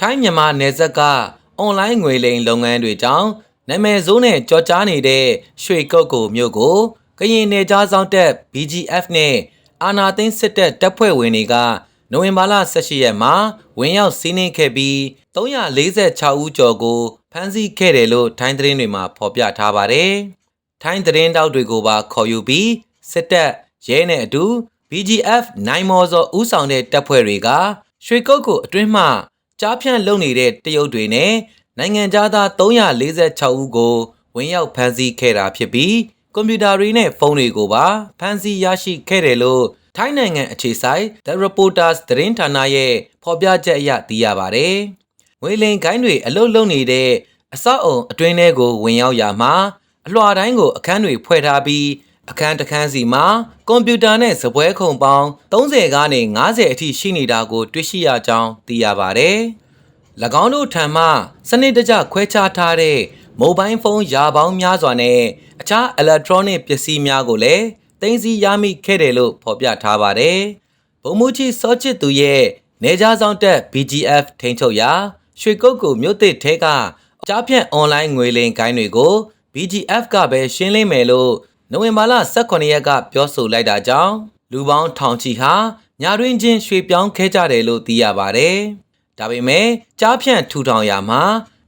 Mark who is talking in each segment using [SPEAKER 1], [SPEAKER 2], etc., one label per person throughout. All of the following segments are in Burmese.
[SPEAKER 1] ထိုင်းမြန်မာနယ်စပ်ကအွန်လိုင်းငွေလိမ်လုပ်ငန်းတွေကြောင့်နာမည်ဆိုးနဲ့ကြော်ကြားနေတဲ့ရွှေကုတ်ကိုမြို့ကိုကရင်နယ်ကြားဆောင်တက် BGF နဲ့အာနာသိန်းစစ်တပ်တပ်ဖွဲ့ဝင်တွေကနိုဝင်ဘာလ18ရက်မှာဝင်ရောက်စီးနင်းခဲ့ပြီး346ဦးကျော်ကိုဖမ်းဆီးခဲ့တယ်လို့ထိုင်းသတင်းတွေမှာဖော်ပြထားပါတယ်။ထိုင်းသတင်းတောက်တွေကိုပါခေါ်ယူပြီးစစ်တပ်ရဲနဲ့အတူ BGF နိုင်မော်စော်ဦးဆောင်တဲ့တပ်ဖွဲ့တွေကရွှေကုတ်ကိုအတွင်းမှ ကြားဖြန့်လုပ်နေတဲ့တရုတ်တွေနဲ့နိုင်ငံသားသား346ဦးကိုဝင်ရောက်ဖမ်းဆီးခဲ့တာဖြစ်ပြီးကွန်ပျူတာတွေနဲ့ဖုန်းတွေကိုပါဖမ်းဆီးရရှိခဲ့တယ်လို့ထိုင်းနိုင်ငံအခြေစိုက် The Reporters သတင်းဌာနရဲ့ဖော်ပြချက်အရသိရပါတယ်။ငွေလင်ကိုင်းတွေအလုတ်လုံနေတဲ့အဆောက်အုံအတွင်းထဲကိုဝင်ရောက်ရာမှာအလွှာတိုင်းကိုအခန်းတွေဖွဲ့ထားပြီး အခန်းတစ်ခန်းစီမှာကွန်ပျူတာနဲ့စပွဲခုံပေါင်း30ကနေ90အထိရှိနေတာကို တွေ့ရှိရကြောင်းသိရပါတယ်။၎င်းတို့ထံမှစနစ်တကျခွဲခြားထားတဲ့မိုဘိုင်းဖုန်းယာပေါင်းများစွာနဲ့အခြား electronic ပစ္စည်းများကိုလည်းတင်စီရမိခဲ့တယ်လို့ဖော်ပြထားပါတယ်။ဗိုလ်မှူးကြီးစောချစ်သူရဲ့နေကြားဆောင်တက် BGF ထိန်းချုပ်ရာရွှေကုတ်ကူမြို့သစ်ထဲကကြားဖြန့်အွန်လိုင်းငွေလိမ်ကိုင်းတွေကို BGF ကပဲရှင်းလင်းမယ်လို့ နိုဝင်ဘာလ18ရက်ကပြောဆိုလိုက်တာကြောင့်လူပေါင်းထောင်ချီဟာညာတွင်ချင်းရွှေပြောင်းခဲ့ကြတယ်လို့သိရပါတယ်။ဒါပေမဲ့ကြားဖြန့်ထူထောင်ရာမှာ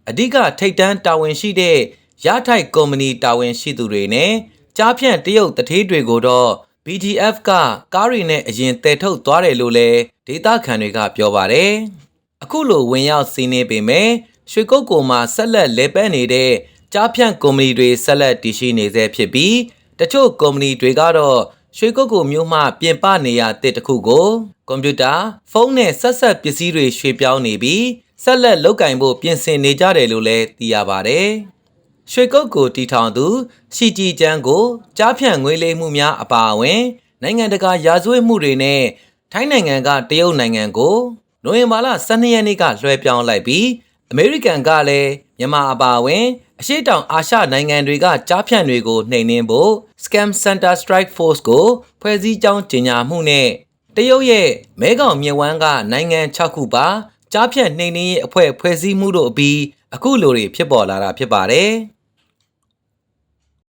[SPEAKER 1] အဓိကထိပ်တန်းတာဝန်ရှိတဲ့ရထိုက်ကုမ္ပဏီတာဝန်ရှိသူတွေနဲ့ကြားဖြန့်တရုတ်တထေးတွေကိုတော့ BGF ကကားတွေနဲ့အရင်တည်ထုတ်သွားတယ်လို့လည်းဒေတာခန်တွေကပြောပါတယ်။အခုလိုဝင်ရောက်စီးနေပေမဲ့ရွှေကုတ်ကိုမှာဆက်လက်လဲပတ်နေတဲ့ကြားဖြန့်ကုမ္ပဏီတွေဆက်လက်တည်ရှိနေဆဲဖြစ်ပြီး တချို့ကုမ္ပဏီတွေကတော့ရွှေကုတ်ကိုမြို့မှပြင်ပနေရာတစ်တစ်ခုကိုကွန်ပျူတာဖုန်းနဲ့ဆက်ဆက်ပစ္စည်းတွေရွှေ့ပြောင်းနေပြီးဆက်လက်လုတ်ကင်ဖို့ပြင်ဆင်နေကြတယ်လို့လည်းသိရပါတယ်။ရွှေကုတ်ကိုတီထောင်သူရှီကြည်ကျန်းကိုကြားဖြန့်ငွေလိမ်မှုများအပါအဝင် နိုင်ငံတကာရာဇဝတ်မှုတွေနဲ့ထိုင်းနိုင်ငံကတရုတ်နိုင်ငံကိုနိုဝင်ဘာလ12ရက်နေ့ကလွှဲပြောင်းလိုက်ပြီးအမေရိကန်ကလည်း မြန်မာအပါအဝင်အရှေ့တောင်အာရှနိုင်ငံတွေကကြားဖြန့်တွေကိုနှိမ်နင်းဖို့ Scam Center Strike Force ကိုဖွဲ့စည်းကြောင်းကြေညာမှုနဲ့တရုတ်ရဲ့မဲခေါင်မြစ်ဝမ်းကနိုင်ငံ6ခုပါကြားဖြန့်နှိမ်နင်းရေးအဖွဲ့ဖွဲ့စည်းမှုတို့အပြီးအခုလိုတွေဖြစ်ပေါ်လာတာဖြစ်ပါတယ်။